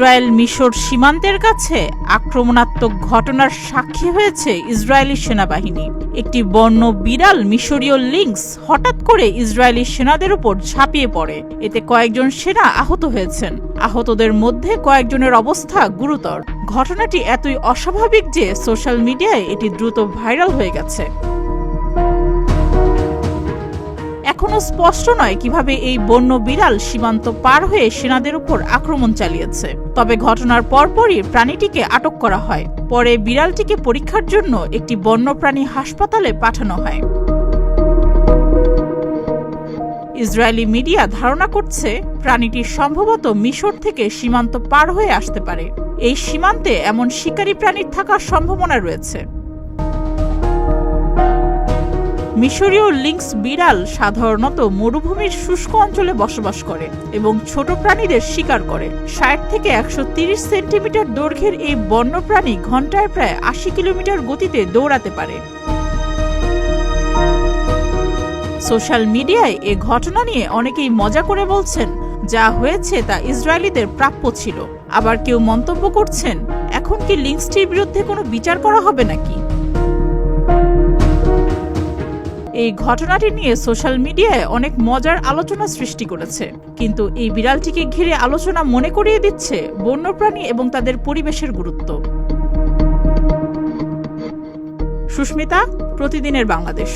Israel মিশর সীমান্তের কাছে আক্রমণাত্মক ঘটনার সাক্ষী হয়েছে ইসরায়েলি সেনাবাহিনী। একটি বন্য বিড়াল মিশরীয় লিংস হঠাৎ করে ইসরায়েলি সেনাদের উপর ঝাঁপিয়ে পড়ে। এতে কয়েকজন সেনা আহত হয়েছেন। আহতদের মধ্যে কয়েকজনের অবস্থা গুরুতর। ঘটনাটি এতই অস্বাভাবিক যে সোশ্যাল মিডিয়ায় এটি দ্রুত ভাইরাল হয়ে গেছে। এখনও স্পষ্ট নয় কীভাবে এই বন্য বিড়াল সীমান্ত পার হয়ে সেনাদের উপর আক্রমণ চালিয়েছে। তবে ঘটনার পরপরই প্রাণীটিকে আটক করা হয়। পরে বিড়ালটিকে পরীক্ষার জন্য একটি বন্যপ্রাণী হাসপাতালে পাঠানো হয়। ইসরায়েলি মিডিয়া ধারণা করছে, প্রাণীটি সম্ভবত মিশর থেকে সীমান্ত পার হয়ে আসতে পারে। এই সীমান্তে এমন শিকারী প্রাণীর থাকার সম্ভাবনা রয়েছে। মিশরীয় লিংস বিড়াল সাধারণত মরুভূমির শুষ্ক অঞ্চলে বসবাস করে এবং ছোট প্রাণীদের শিকার করে। ষাট থেকে একশো সেন্টিমিটার দৈর্ঘ্যের এই বন্যপ্রাণী ঘন্টায় প্রায় আশি কিলোমিটার গতিতে দৌড়াতে পারে। সোশ্যাল মিডিয়ায় এ ঘটনা নিয়ে অনেকেই মজা করে বলছেন, যা হয়েছে তা ইসরায়েলিদের প্রাপ্য ছিল। আবার কেউ মন্তব্য করছেন, এখন কি লিংসটির বিরুদ্ধে কোনো বিচার করা হবে নাকি? এই ঘটনাটি নিয়ে সোশ্যাল মিডিয়ায় অনেক মজার আলোচনা সৃষ্টি করেছে। কিন্তু এই বিড়ালটিকে ঘিরে আলোচনা মনে করিয়ে দিচ্ছে বন্যপ্রাণী এবং তাদের পরিবেশের গুরুত্ব। সুস্মিতা, প্রতিদিনের বাংলাদেশ।